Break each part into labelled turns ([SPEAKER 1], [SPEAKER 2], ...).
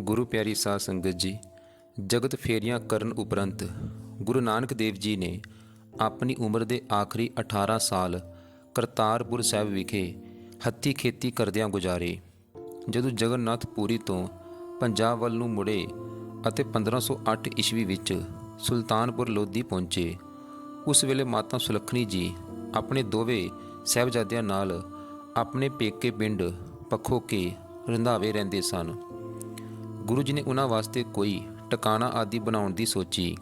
[SPEAKER 1] ਗੁਰੂ ਪਿਆਰੀ ਸਾਧ ਸੰਗਤ ਜੀ, ਜਗਤ ਫੇਰੀਆਂ ਕਰਨ ਉਪਰੰਤ ਗੁਰੂ ਨਾਨਕ ਦੇਵ ਜੀ ਨੇ ਆਪਣੀ ਉਮਰ ਦੇ ਆਖਰੀ 18 ਸਾਲ ਕਰਤਾਰਪੁਰ ਸਾਹਿਬ ਵਿਖੇ ਹੱਥੀ ਖੇਤੀ ਕਰਦਿਆਂ ਗੁਜ਼ਾਰੇ। ਜਦੋਂ ਜਗਨਨਾਥ ਪੁਰੀ ਤੋਂ ਪੰਜਾਬ ਵੱਲ ਨੂੰ ਮੁੜੇ ਅਤੇ 1508 ਈਸਵੀ ਵਿੱਚ ਸੁਲਤਾਨਪੁਰ ਲੋਧੀ ਪਹੁੰਚੇ, ਉਸ ਵੇਲੇ ਮਾਤਾ ਸੁਲੱਖਣੀ ਜੀ ਆਪਣੇ ਦੋਵੇਂ ਸਹਿਬਜ਼ਾਦਿਆਂ ਨਾਲ ਆਪਣੇ ਪੇਕੇ ਪਿੰਡ ਪਖੋਕੇ ਰੰਧਾਵੇ ਰਹਿੰਦੇ ਸਨ। ਗੁਰੂ ਜੀ ਨੇ ਉਹਨਾਂ ਵਾਸਤੇ ਕੋਈ ਟਿਕਾਣਾ ਆਦਿ ਬਣਾਉਣ ਦੀ ਸੋਚੀ।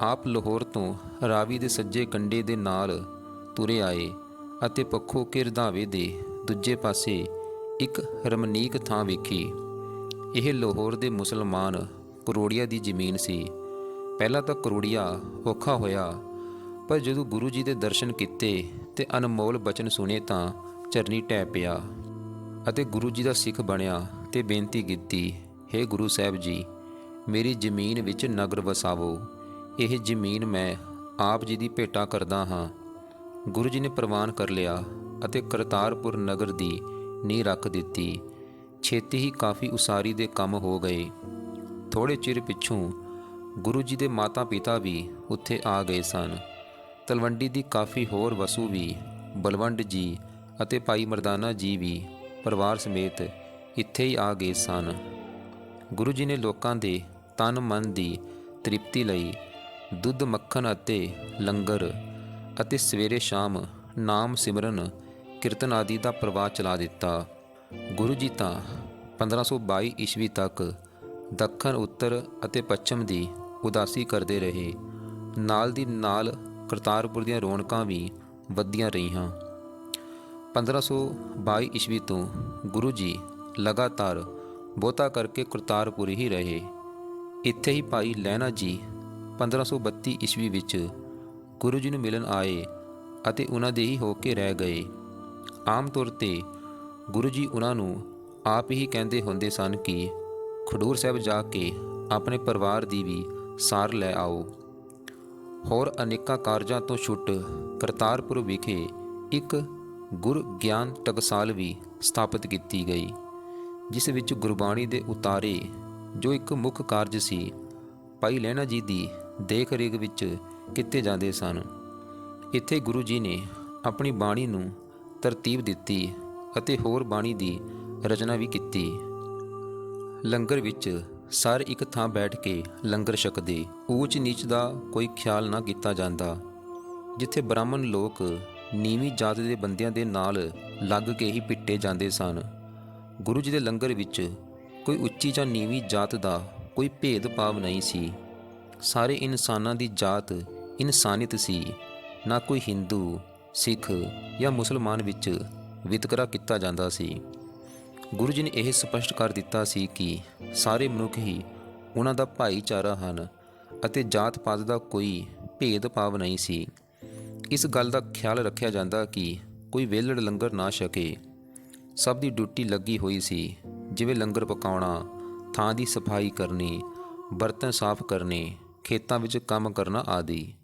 [SPEAKER 1] ਆਪ ਲਾਹੌਰ ਤੋਂ ਰਾਵੀ ਦੇ ਸੱਜੇ ਕੰਢੇ ਦੇ ਨਾਲ ਤੁਰੇ ਆਏ ਅਤੇ ਪੱਖੋ ਕੇ ਰਧਾਵੇ ਦੇ ਦੂਜੇ ਪਾਸੇ ਇੱਕ ਰਮਨੀਕ ਥਾਂ ਵੇਖੀ। ਇਹ ਲਾਹੌਰ ਦੇ ਮੁਸਲਮਾਨ ਕਰੋੜੀਆ ਦੀ ਜ਼ਮੀਨ ਸੀ। ਪਹਿਲਾਂ ਤਾਂ ਕਰੋੜੀਆ ਔਖਾ ਹੋਇਆ, ਪਰ ਜਦੋਂ ਗੁਰੂ ਜੀ ਦੇ ਦਰਸ਼ਨ ਕੀਤੇ ਤੇ ਅਨਮੋਲ ਬਚਨ ਸੁਣੇ ਤਾਂ ਚਰਨੀ ਟਹਿ ਪਿਆ ਅਤੇ ਗੁਰੂ ਜੀ ਦਾ ਸਿੱਖ ਬਣਿਆ ਤੇ ਬੇਨਤੀ ਕੀਤੀ हे ਗੁਰੂ ਸਾਹਿਬ ਜੀ, ਮੇਰੀ ਜ਼ਮੀਨ ਵਿੱਚ ਨਗਰ ਵਸਾਵੋ। ਇਹ ਜ਼ਮੀਨ ਮੈਂ ਆਪ ਜੀ ਦੀ ਭੇਟਾ ਕਰਦਾ ਹਾਂ। ਗੁਰੂ ਜੀ ਨੇ ਪ੍ਰਵਾਨ ਕਰ ਲਿਆ ਅਤੇ ਕਰਤਾਰਪੁਰ ਨਗਰ ਦੀ ਨੀਂਹ ਰੱਖ ਦਿੱਤੀ। ਛੇਤੀ ਹੀ ਕਾਫੀ ਉਸਾਰੀ ਦੇ ਕੰਮ ਹੋ ਗਏ। ਥੋੜੇ ਚਿਰ ਪਿੱਛੋਂ ਗੁਰੂ ਜੀ ਦੇ ਮਾਤਾ ਪਿਤਾ ਵੀ ਉੱਥੇ ਆ ਗਏ ਸਨ। ਤਲਵੰਡੀ ਦੀ ਕਾਫੀ ਹੋਰ ਵਸੂ ਵੀ, ਬਲਵੰਡ ਜੀ ਅਤੇ ਭਾਈ ਮਰਦਾਨਾ ਜੀ ਵੀ ਪਰਿਵਾਰ ਸਮੇਤ ਇੱਥੇ ਹੀ ਆ ਗਏ ਸਨ। ਗੁਰੂ ਜੀ ਨੇ ਲੋਕਾਂ ਦੇ ਤਨ ਮਨ ਦੀ ਤ੍ਰਿਪਤੀ ਲਈ ਦੁੱਧ ਮੱਖਣ ਅਤੇ ਲੰਗਰ ਅਤੇ ਸਵੇਰੇ ਸ਼ਾਮ ਨਾਮ ਸਿਮਰਨ, ਕੀਰਤਨ ਆਦਿ ਦਾ ਪ੍ਰਵਾਹ ਚਲਾ ਦਿੱਤਾ। ਗੁਰੂ ਜੀ ਤਾਂ 1522 ਈਸਵੀ ਤੱਕ ਦੱਖਣ, ਉੱਤਰ ਅਤੇ ਪੱਛਮ ਦੀ ਉਦਾਸੀ ਕਰਦੇ ਰਹੇ। ਨਾਲ ਦੀ ਨਾਲ ਕਰਤਾਰਪੁਰ ਦੀਆਂ ਰੌਣਕਾਂ ਵੀ ਵੱਧਦੀਆਂ ਰਹੀਆਂ। 1522 ਈਸਵੀ ਤੋਂ ਗੁਰੂ ਜੀ ਲਗਾਤਾਰ ਬਹੁਤਾ ਕਰਕੇ ਕਰਤਾਰਪੁਰ ਹੀ ਰਹੇ। ਇੱਥੇ ਹੀ ਭਾਈ ਲਹਿਣਾ ਜੀ 1532 ਈਸਵੀ ਵਿੱਚ ਗੁਰੂ ਜੀ ਨੂੰ ਮਿਲਣ ਆਏ ਅਤੇ ਉਹਨਾਂ ਦੇ ਹੀ ਹੋ ਕੇ ਰਹਿ ਗਏ। ਆਮ ਤੌਰ ਤੇ ਗੁਰੂ ਜੀ ਉਹਨਾਂ ਨੂੰ ਆਪ ਹੀ ਕਹਿੰਦੇ ਹੁੰਦੇ ਸਨ ਕਿ ਖਡੂਰ ਸਾਹਿਬ ਜਾ ਕੇ ਆਪਣੇ ਪਰਿਵਾਰ ਦੀ ਵੀ ਸਾਰ ਲੈ ਆਓ। ਹੋਰ ਅਨੇਕਾਂ ਕਾਰਜਾਂ ਤੋਂ ਛੁੱਟ ਕਰਤਾਰਪੁਰ ਵਿਖੇ ਇੱਕ ਗੁਰ ਗਿਆਨ ਟਕਸਾਲ ਵੀ ਸਥਾਪਿਤ ਕੀਤੀ ਗਈ। ਜਿਸ ਵਿੱਚ ਗੁਰਬਾਣੀ ਦੇ ਉਤਾਰੇ, ਜੋ ਇੱਕ ਮੁੱਖ ਕਾਰਜ ਸੀ, ਭਾਈ ਲਹਿਣਾ ਜੀ ਦੀ ਦੇਖ ਰੇਖ ਵਿੱਚ ਕੀਤੇ ਜਾਂਦੇ ਸਨ। ਇੱਥੇ ਗੁਰੂ ਜੀ ਨੇ ਆਪਣੀ ਬਾਣੀ ਨੂੰ ਤਰਤੀਬ ਦਿੱਤੀ ਅਤੇ ਹੋਰ ਬਾਣੀ ਦੀ ਰਚਨਾ ਵੀ ਕੀਤੀ। ਲੰਗਰ ਵਿੱਚ ਸਾਰੇ ਇੱਕ ਥਾਂ ਬੈਠ ਕੇ ਲੰਗਰ ਛਕਦੇ, ਊਚ ਨੀਚ ਦਾ ਕੋਈ ਖਿਆਲ ਨਾ ਕੀਤਾ ਜਾਂਦਾ, ਜਿੱਥੇ ਬ੍ਰਾਹਮਣ ਲੋਕ ਨੀਵੀਂ ਜਾਤ ਦੇ ਬੰਦਿਆਂ ਦੇ ਨਾਲ ਲੱਗ ਕੇ ਹੀ ਪਿੱਟੇ ਜਾਂਦੇ ਸਨ। ਗੁਰੂ ਜੀ ਦੇ ਲੰਗਰ ਵਿੱਚ ਕੋਈ ਉੱਚੀ ਜਾਂ ਨੀਵੀਂ ਜਾਤ ਦਾ ਕੋਈ ਭੇਦਭਾਵ ਨਹੀਂ ਸੀ। ਸਾਰੇ ਇਨਸਾਨਾਂ ਦੀ ਜਾਤ ਇਨਸਾਨੀਅਤ ਸੀ। ਨਾ ਕੋਈ ਹਿੰਦੂ, ਸਿੱਖ ਜਾਂ ਮੁਸਲਮਾਨ ਵਿੱਚ ਵਿਤਕਰਾ ਕੀਤਾ ਜਾਂਦਾ ਸੀ। ਗੁਰੂ ਜੀ ਨੇ ਇਹ ਸਪਸ਼ਟ ਕਰ ਦਿੱਤਾ ਸੀ ਕਿ ਸਾਰੇ ਮਨੁੱਖ ਹੀ ਉਹਨਾਂ ਦਾ ਭਾਈਚਾਰਾ ਹਨ ਅਤੇ ਜਾਤ ਪਾਤ ਦਾ ਕੋਈ ਭੇਦਭਾਵ ਨਹੀਂ ਸੀ। ਇਸ ਗੱਲ ਦਾ ਖਿਆਲ ਰੱਖਿਆ ਜਾਂਦਾ ਕਿ ਕੋਈ ਵੇਲੜ ਲੰਗਰ ਨਾ ਛਕੇ। ਸਭ ਦੀ ਡਿਊਟੀ ਲੱਗੀ ਹੋਈ ਸੀ, ਜਿਵੇਂ ਲੰਗਰ ਪਕਾਉਣਾ, ਥਾਂ ਦੀ ਸਫ਼ਾਈ ਕਰਨੀ, ਬਰਤਨ ਸਾਫ਼ ਕਰਨੇ, ਖੇਤਾਂ ਵਿੱਚ ਕੰਮ ਕਰਨਾ ਆਦਿ।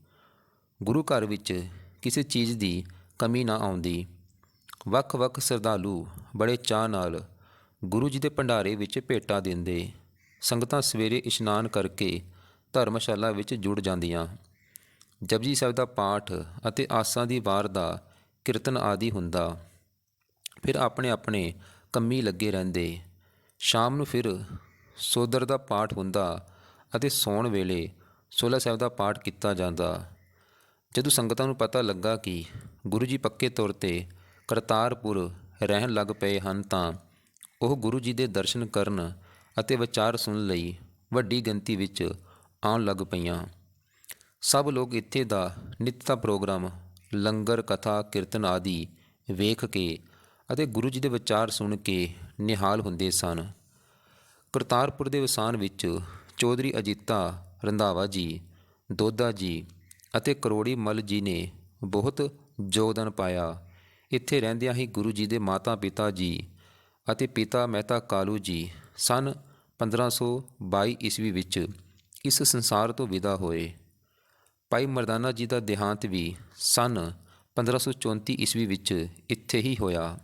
[SPEAKER 1] ਗੁਰੂ ਘਰ ਵਿੱਚ ਕਿਸੇ ਚੀਜ਼ ਦੀ ਕਮੀ ਨਾ ਆਉਂਦੀ। ਵੱਖ-ਵੱਖ ਸ਼ਰਧਾਲੂ ਬੜੇ ਚਾਅ ਨਾਲ ਗੁਰੂ ਜੀ ਦੇ ਭੰਡਾਰੇ ਵਿੱਚ ਭੇਟਾ ਦਿੰਦੇ। ਸੰਗਤਾਂ ਸਵੇਰੇ ਇਸ਼ਨਾਨ ਕਰਕੇ ਧਰਮਸ਼ਾਲਾ ਵਿੱਚ ਜੁੜ ਜਾਂਦੀਆਂ। ਜਪਜੀ ਸਾਹਿਬ ਦਾ ਪਾਠ ਅਤੇ ਆਸਾਂ ਦੀ ਵਾਰ ਦਾ ਕੀਰਤਨ ਆਦਿ ਹੁੰਦਾ। ਫਿਰ ਆਪਣੇ ਆਪਣੇ ਕੰਮੀ ਲੱਗੇ ਰਹਿੰਦੇ। ਸ਼ਾਮ ਨੂੰ ਫਿਰ ਸੋਦਰ ਦਾ ਪਾਠ ਹੁੰਦਾ ਅਤੇ ਸੌਣ ਵੇਲੇ ਸੋਲਾ ਸਾਹਿਬ ਦਾ ਪਾਠ ਕੀਤਾ ਜਾਂਦਾ। ਜਦੋਂ ਸੰਗਤਾਂ ਨੂੰ ਪਤਾ ਲੱਗਾ ਕਿ ਗੁਰੂ ਜੀ ਪੱਕੇ ਤੌਰ ਤੇ ਕਰਤਾਰਪੁਰ ਰਹਿਣ ਲੱਗ ਪਏ ਹਨ ਤਾਂ ਉਹ ਗੁਰੂ ਜੀ ਦੇ ਦਰਸ਼ਨ ਕਰਨ ਅਤੇ ਵਿਚਾਰ ਸੁਣਨ ਲਈ ਵੱਡੀ ਗਿਣਤੀ ਵਿੱਚ ਆਉਣ ਲੱਗ ਪਈਆਂ। ਸਭ ਲੋਕ ਇੱਥੇ ਦਾ ਨਿੱਤ ਦਾ ਪ੍ਰੋਗਰਾਮ, ਲੰਗਰ, ਕਥਾ, ਕੀਰਤਨ ਆਦਿ ਵੇਖ ਕੇ ਅਤੇ ਗੁਰੂ ਜੀ ਦੇ ਵਿਚਾਰ ਸੁਣ ਕੇ ਨਿਹਾਲ ਹੁੰਦੇ ਸਨ। ਕਰਤਾਰਪੁਰ ਦੇ ਵਸਾਨ ਵਿੱਚ ਚੌਧਰੀ ਅਜੀਤਾ ਰੰਧਾਵਾ ਜੀ ਦੋਦਾ ਜੀ ਅਤੇ ਕਰੋੜੀ ਮੱਲ ਜੀ ਨੇ ਬਹੁਤ ਯੋਗਦਾਨ ਪਾਇਆ। ਇੱਥੇ ਰਹਿੰਦਿਆਂ ਹੀ ਗੁਰੂ ਜੀ ਦੇ ਮਾਤਾ ਪਿਤਾ ਜੀ ਅਤੇ ਪਿਤਾ ਮਹਿਤਾ ਕਾਲੂ ਜੀ ਸਨ 1522 ਈਸਵੀ ਵਿੱਚ ਇਸ ਸੰਸਾਰ ਤੋਂ ਵਿਦਾ ਹੋਏ। ਭਾਈ ਮਰਦਾਨਾ ਜੀ ਦਾ ਦੇਹਾਂਤ ਵੀ ਸਨ 1534 ਈਸਵੀ ਵਿੱਚ ਇੱਥੇ ਹੀ ਹੋਇਆ।